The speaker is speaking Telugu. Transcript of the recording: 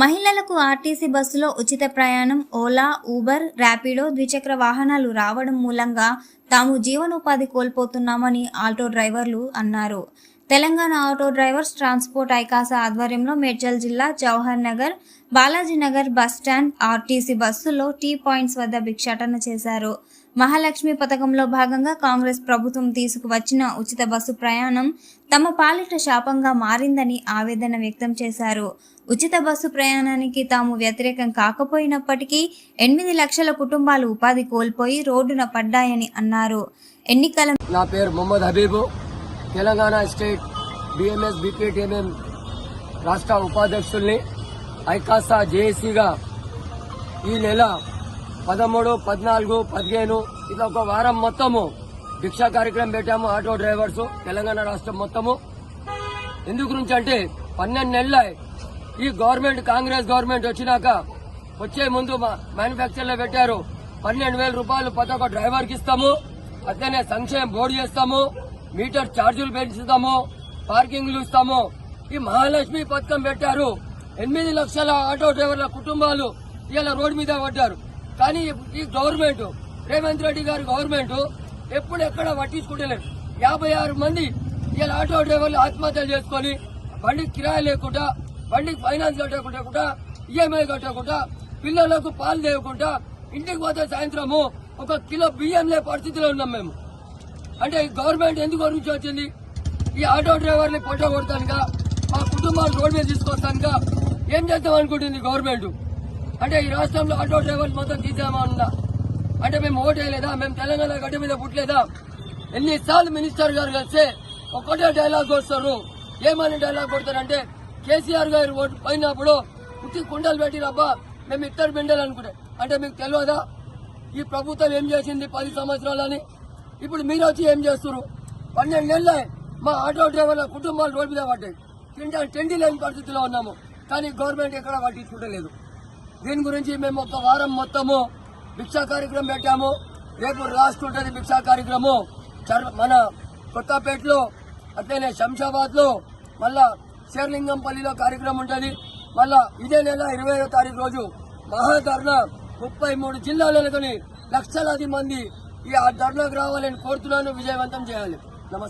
మహిళలకు ఆర్టీసీ బస్సులో ఉచిత ప్రయాణం ఓలా ఊబర్ ర్యాపిడో ద్విచక్ర వాహనాలు రావడం మూలంగా తాము జీవనోపాధి కోల్పోతున్నామని ఆటో డ్రైవర్లు అన్నారు. తెలంగాణ ఆటో డ్రైవర్స్ ట్రాన్స్పోర్ట్ ఐకాస ఆధ్వర్యంలో మేడ్చల్ జిల్లా Jawahar Nagar Balajinagar bus stand RTC బస్సులో టీ పాయింట్స్ వద్ద భిక్షాటన చేశారు. మహాలక్ష్మి పథకంలో భాగంగా కాంగ్రెస్ ప్రభుత్వం తీసుకువచ్చిన ఉచిత బస్సు ప్రయాణం తమ పాలిట శాపంగా మారిందని ఆవేదన వ్యక్తం చేశారు. ఉచిత బస్సు ప్రయాణానికి తాము వ్యతిరేకం కాకపోయినప్పటికీ ఎనిమిది లక్షల కుటుంబాలు ఉపాధి కోల్పోయి రోడ్డున పడ్డాయని అన్నారు. ఎన్నికల నా పేరు Mohammed Habib. Telangana state BMS BPTMM రాష్ట్ర ఉపాధ్యక్షుల్ని ఐకాసా జేఏసీగా ఈ నెల పదమూడు పద్నాలుగు పదిహేను ఇట్లా ఒక వారం మొత్తము భిక్షా కార్యక్రమం పెట్టాము ఆటో డ్రైవర్స్ తెలంగాణ రాష్ట్రం మొత్తము. ఎందుకు గురించి అంటే పన్నెండు నెలల ఈ గవర్నమెంట్ కాంగ్రెస్ గవర్నమెంట్ వచ్చినాక వచ్చే ముందు మ్యానుఫ్యాక్చర్లో పెట్టారు. పన్నెండు వేల రూపాయలు ప్రతి ఒక్క డ్రైవర్కి ఇస్తాము అట్లనే సంక్షేమ బోర్డు చేస్తాము. మీటర్ ఛార్జీలు పెంచుతాము పార్కింగ్లు ఇస్తాము ఈ మహాలక్ష్మి పథకం పెట్టారు. ఎనిమిది లక్షల ఆటో డ్రైవర్ల కుటుంబాలు ఇలా రోడ్డు మీద పడ్డారు. కానీ ఈ గవర్నమెంట్ రేవంత్ రెడ్డి గారి గవర్నమెంట్ ఎప్పుడు ఎక్కడ పట్టించుకుంటలేదు. యాభై ఆరు మంది ఇలా ఆటో డ్రైవర్లు ఆత్మహత్యలు చేసుకొని బండికి కిరాయి లేకుండా బండికి ఫైనాన్స్ కట్టకుండా ఈఎంఐ కట్టకుండా పిల్లలకు పాలు లేకుండా ఇంటికి పోతే సాయంత్రము ఒక కిలో బియ్యం లే పరిస్థితిలో ఉన్నాం మేము. అంటే ఈ గవర్నమెంట్ ఎందుకు గురించి వచ్చింది? ఈ ఆటో డ్రైవర్ని పొట్ట కొడతానుగా మా కుటుంబాలు రోడ్ మీద తీసుకొస్తానుగా ఏం చేద్దాం అనుకుంటుంది గవర్నమెంట్? అంటే ఈ రాష్ట్రంలో ఆటో డ్రైవర్లు మొత్తం తీసామా ఉందా అంటే మేము ఓటేయలేదా మేము తెలంగాణ గడ్డ మీద పుట్టలేదా? ఎన్నిసార్లు మినిస్టర్ గారు కలిస్తే ఒక్కటే డైలాగ్ వస్తారు. ఏమని డైలాగ్ కొడతారంటే కేసీఆర్ గారు ఓటు పోయినప్పుడు ఉత్తి కుండలు పెట్టిరబ్బా మేము ఇద్దరు బిండలు అనుకుంటే. అంటే మీకు తెలియదా ఈ ప్రభుత్వం ఏం చేసింది పది సంవత్సరాలని? ఇప్పుడు మీరు వచ్చి ఏం చేస్తారు పన్నెండు నెలలు మా ఆటో డ్రైవర్ల కుటుంబాలు రోడ్డు మీద పడ్డాయి. తింటా టెండి లేని పరిస్థితిలో ఉన్నాము. కానీ గవర్నమెంట్ ఎక్కడ పట్టించుకుంటలేదు దీని గురించి మేము ఒక వారం మొత్తము భిక్షా కార్యక్రమం పెట్టాము. రేపు లాస్ట్ ఉంటుంది భిక్షా కార్యక్రమం చర్- మన కొత్తపేటలో అట్లనే శంషాబాద్లో మళ్ళా శేర్లింగంపల్లిలో కార్యక్రమం ఉంటుంది. మళ్ళా ఇదే నెల ఇరవై తారీఖు రోజు మహాధర్ణ ముప్పై మూడు జిల్లాలలోని లక్షలాది మంది ఈ ఆ ధర్నాకు రావాలని కోరుతున్నాను విజయవంతం చేయాలి.